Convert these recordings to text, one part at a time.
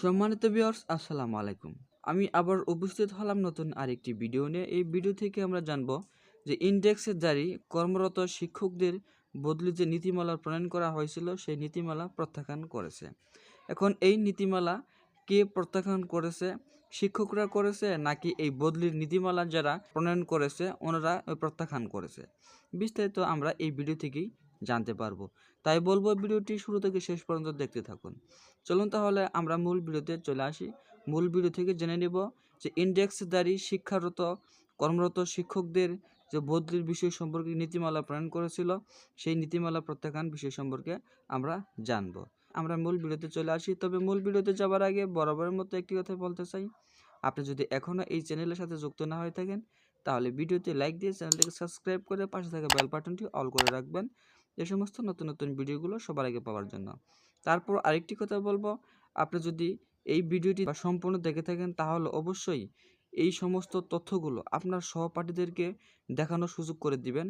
সম্মানিত ভিউয়ার্স, আসসালামু আলাইকুম। আমি আবার উপস্থিত হলাম নতুন আরেকটি ভিডিও নিয়ে। এই ভিডিও থেকে আমরা জানব যে ইন্ডেক্সের জারি কর্মরত শিক্ষকদের বদলি যে নীতিমালা প্রণয়ন করা হয়েছিল, সেই নীতিমালা প্রত্যাখ্যান করেছে। এখন এই নীতিমালা কে প্রত্যাখ্যান করেছে? শিক্ষকরা করেছে নাকি এই বদলির নীতিমালা যারা প্রণয়ন করেছে, ওনারা প্রত্যাখ্যান করেছে? বিস্তারিত আমরা এই ভিডিও থেকেই জানতে পারব। তাই বলব ভিডিওটি শুরু থেকে শেষ পর্যন্ত দেখতে থাকুন। চলুন তাহলে আমরা মূল ভিডিওতে চলে আসি। মূল ভিডিও থেকে জেনে নেব যে ইন্ডেক্স ইন্ডেক্সদারি শিক্ষারত, কর্মরত শিক্ষকদের যে বদলির বিষয় সম্পর্কে নীতিমালা প্রণয়ন করেছিল, সেই নীতিমালা প্রত্যাখ্যান বিষয় সম্পর্কে আমরা জানব। আমরা মূল ভিডিওতে চলে আসি, তবে মূল ভিডিওতে যাওয়ার আগে বরাবরের মতো একটি কথা বলতে চাই। আপনি যদি এখনও এই চ্যানেলের সাথে যুক্ত না হয়ে থাকেন, তাহলে ভিডিওতে লাইক দিয়ে চ্যানেলটিকে সাবস্ক্রাইব করে পাশে থাকা বেল বাটনটি অল করে রাখবেন। এই সমস্ত নতুন নতুন ভিডিওগুলো সবার আগে পাওয়ার জন্য। তারপর আরেকটি কথা বলব, আপনি যদি এই ভিডিওটি সম্পূর্ণ দেখে থাকেন তাহলে অবশ্যই এই সমস্ত তথ্যগুলো আপনার সহপাঠীদেরকে দেখানোর সুযোগ করে দিবেন।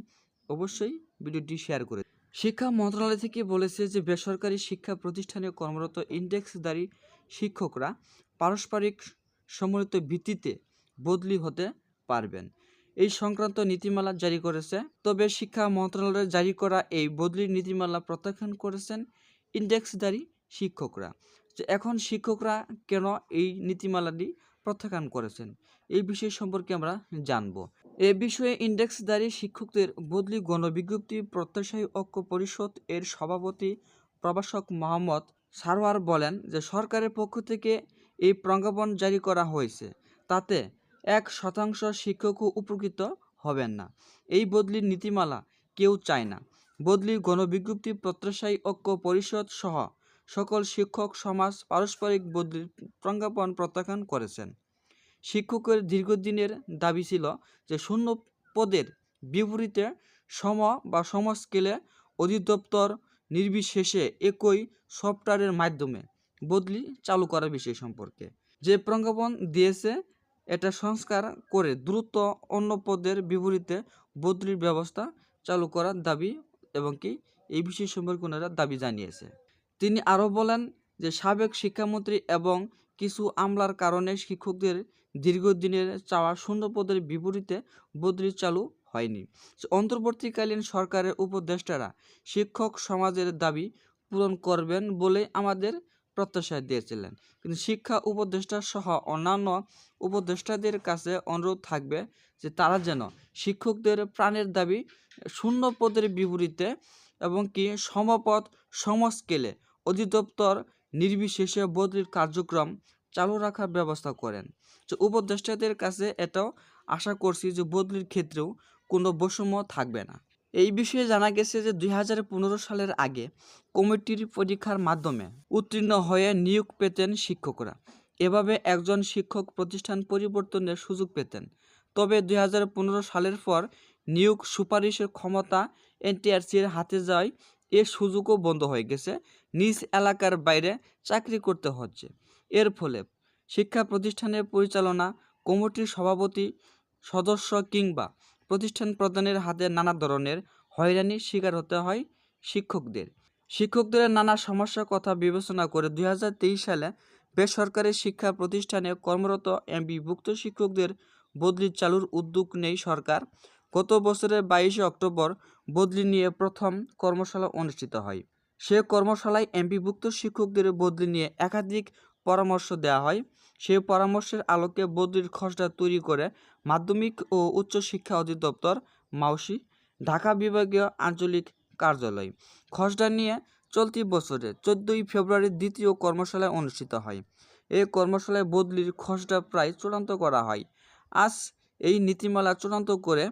অবশ্যই ভিডিওটি শেয়ার করে শিক্ষা মন্ত্রণালয় থেকে বলেছে যে বেসরকারি শিক্ষা প্রতিষ্ঠানে কর্মরত ইন্ডেক্সধারী শিক্ষকরা পারস্পরিক সম্মিলিত ভিত্তিতে বদলি হতে পারবেন। এই সংক্রান্ত নীতিমালা জারি করেছে। তবে শিক্ষা মন্ত্রণালয়ের জারি করা এই বদলির নীতিমালা প্রত্যাখ্যান করেছেন ইন্ডেক্সধারী শিক্ষকরা। যে এখন শিক্ষকরা কেন এই নীতিমালাটি প্রত্যাখ্যান করেছেন? এই বিষয় সম্পর্কে আমরা জানব। এ বিষয়ে ইন্ডেক্সধারী শিক্ষকদের বদলি গণবিজ্ঞপ্তি, প্রত্যাশায়ী ঐক্য পরিষদ এর সভাপতি প্রভাষক মোহাম্মদ সারোয়ার বলেন যে সরকারের পক্ষ থেকে এই প্রজ্ঞাপন জারি করা হয়েছে। তাতে এক শতাংশ শিক্ষকও উপকৃত হবেন না। এই বদলির নীতিমালা কেউ চায় না। বদলির গণবিজ্ঞপ্তি, প্রত্যাশায়ী ঐক্য, পরিষদ সহ সকল শিক্ষক সমাজ পারস্পরিক বদলির প্রজ্ঞাপন প্রত্যাখ্যান করেছেন। শিক্ষকের দীর্ঘদিনের দাবি ছিল যে শূন্য পদের বিপরীতে সম বা সম স্কেলে অধিদপ্তর নির্বিশেষে একই সফটওয়্যারের মাধ্যমে বদলি চালু করার বিষয় সম্পর্কে। যে প্রজ্ঞাপন দিয়েছে, এটা সংস্কার করে দ্রুত অন্য পদের বিপরীতে বদলির ব্যবস্থা চালু করার দাবি এবং কি এই বিষয় সম্পর্কে ওনারা দাবি জানিয়েছে। তিনি আরও বলেন যে সাবেক শিক্ষামন্ত্রী এবং কিছু আমলার কারণে শিক্ষকদের দীর্ঘদিনের চাওয়া শূন্য পদের বিপরীতে বদলি চালু হয়নি। অন্তর্বর্তীকালীন সরকারের উপদেষ্টারা শিক্ষক সমাজের দাবি পূরণ করবেন বলে আমাদের প্রত্যাশা দিয়েছিলেন। কিন্তু শিক্ষা উপদেষ্টা সহ অন্যান্য উপদেষ্টাদের কাছে অনুরোধ থাকবে যে তারা যেন শিক্ষকদের প্রাণের দাবি শূন্য পদের বিপরীতে এবং কি সমপদ সমস্কেলে অধিদপ্তর নির্বিশেষে বদলির কার্যক্রম চালু রাখার ব্যবস্থা করেন। যে উপদেষ্টাদের কাছে এটাও আশা করছি যে বদলির ক্ষেত্রেও কোনো বৈষম্য থাকবে না। এই বিষয়ে জানা গেছে যে দুই হাজার পনেরো সালের আগে কমিটির পরীক্ষার মাধ্যমে উত্তীর্ণ হয়ে নিয়োগ পেতেন শিক্ষকরা। এভাবে একজন শিক্ষক প্রতিষ্ঠান পরিবর্তনের সুযোগ পেতেন। তবে দুই হাজার পনেরো সালের পর নিয়োগ সুপারিশের ক্ষমতা এনটিআরসির হাতে যাওয়ায় এ সুযোগও বন্ধ হয়ে গেছে। নিজ এলাকার বাইরে চাকরি করতে হচ্ছে। এর ফলে শিক্ষা প্রতিষ্ঠানের পরিচালনা কমিটির সভাপতি, সদস্য কিংবা প্রতিষ্ঠান প্রধানের হাতে নানা ধরনের হয়রানির শিকার হতে হয় শিক্ষকদের। শিক্ষকদের নানা সমস্যার কথা বিবেচনা করে দু হাজার তেইশ সালে বেসরকারি শিক্ষা প্রতিষ্ঠানে কর্মরত এমবিভুক্ত শিক্ষকদের বদলি চালুর উদ্যোগ নেই সরকার। গত বছরের বাইশে অক্টোবর বদলি নিয়ে প্রথম কর্মশালা অনুষ্ঠিত হয়। সে কর্মশালায় এমপিভুক্ত শিক্ষকদের বদলি নিয়ে একাধিক পরামর্শ দেওয়া হয়। সেই পরামর্শের আলোকে বদলির খসড়া তৈরি করে মাধ্যমিক ও উচ্চ শিক্ষা অধিদপ্তর, মাউসি, ঢাকা বিভাগীয় আঞ্চলিক কার্যালয়। খসড়া নিয়ে চলতি বছরে চোদ্দোই ফেব্রুয়ারি দ্বিতীয় কর্মশালায় অনুষ্ঠিত হয়। এই কর্মশালায় বদলির খসড়া প্রায় চূড়ান্ত করা হয়। আজ এই নীতিমালা চূড়ান্ত করে,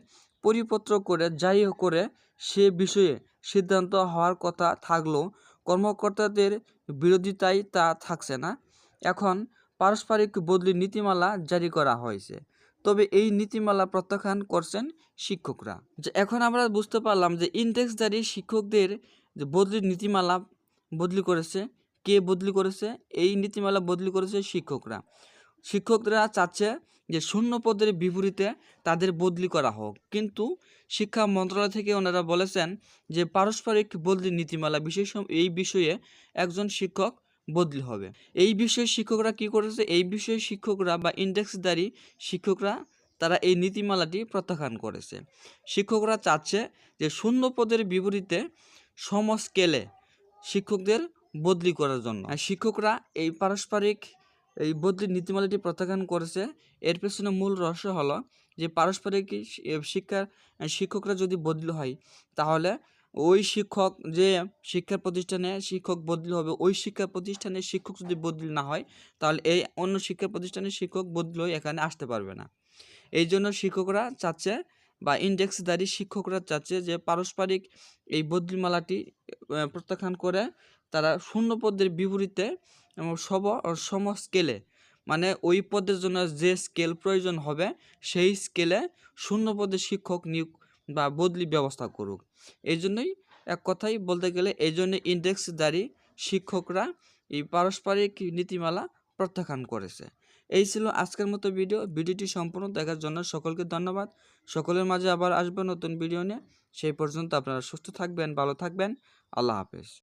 পরিপত্র করে, জারি করে সে বিষয়ে সিদ্ধান্ত হওয়ার কথা থাকলেও কর্মকর্তাদের বিরোধিতায় তা থাকছে না। এখন পারস্পরিক বদলি নীতিমালা জারি করা হয়েছে। তবে এই নীতিমালা প্রত্যাখ্যান করছেন শিক্ষকরা। যে এখন আমরা বুঝতে পারলাম যে ইন্ডেক্সধারী শিক্ষকদের যে বদলির নীতিমালা বদলি করেছে, কে বদলি করেছে, এই নীতিমালা বদলি করেছে শিক্ষকরা। শিক্ষকরা চাচ্ছে যে শূন্য পদের বিপরীতে তাদের বদলি করা হোক। কিন্তু শিক্ষা মন্ত্রণালয় থেকে ওনারা বলেছেন যে পারস্পরিক বদলি নীতিমালা বিশেষ এই বিষয়ে একজন শিক্ষক বদলি হবে। এই বিষয়ে শিক্ষকরা কি করেছে? এই বিষয়ে শিক্ষকরা বা ইন্ডেক্সধারী শিক্ষকরা তারা এই নীতিমালাটি প্রত্যাখ্যান করেছে। শিক্ষকরা চাচ্ছে যে শূন্য পদের বিপরীতে সম স্কেলে শিক্ষকদের বদলি করার জন্য। শিক্ষকরা এই পারস্পরিক এই বদলির নীতিমালাটি প্রত্যাখ্যান করেছে। এর পেছনে মূল রহস্য হলো যে পারস্পরিক শিক্ষার শিক্ষকরা যদি বদলি হয়, তাহলে ওই শিক্ষক যে শিক্ষা প্রতিষ্ঠানে শিক্ষক বদলি হবে, ওই শিক্ষা প্রতিষ্ঠানের শিক্ষক যদি বদলি না হয়, তাহলে এই অন্য শিক্ষা প্রতিষ্ঠানের শিক্ষক বদলি এখানে আসতে পারবে না। এই জন্য শিক্ষকরা চাচ্ছে বা ইন্ডেক্সধারী শিক্ষকরা চাচ্ছে যে পারস্পরিক এই বদলিমালাটি প্রত্যাখ্যান করে তারা শূন্য পদের বিপরীতে সব সম স্কেলে মানে ওই পদের জন্য যে স্কেল প্রয়োজন হবে, সেই স্কেলে শূন্য পদের শিক্ষক নিয়োগ বা বদলি ব্যবস্থা করুক। এই জন্যই এক কথাই বলতে গেলে এই জন্য ইন্ডেক্সধারী শিক্ষকরা এই পারস্পরিক নীতিমালা প্রত্যাখ্যান করেছে। এই ছিল আজকের মতো ভিডিও ভিডিওটি সম্পূর্ণ দেখার জন্য সকলকে ধন্যবাদ। সকলের মাঝে আবার আসবে নতুন ভিডিও নিয়ে। সেই পর্যন্ত আপনারা সুস্থ থাকবেন, ভালো থাকবেন। আল্লাহ হাফেজ।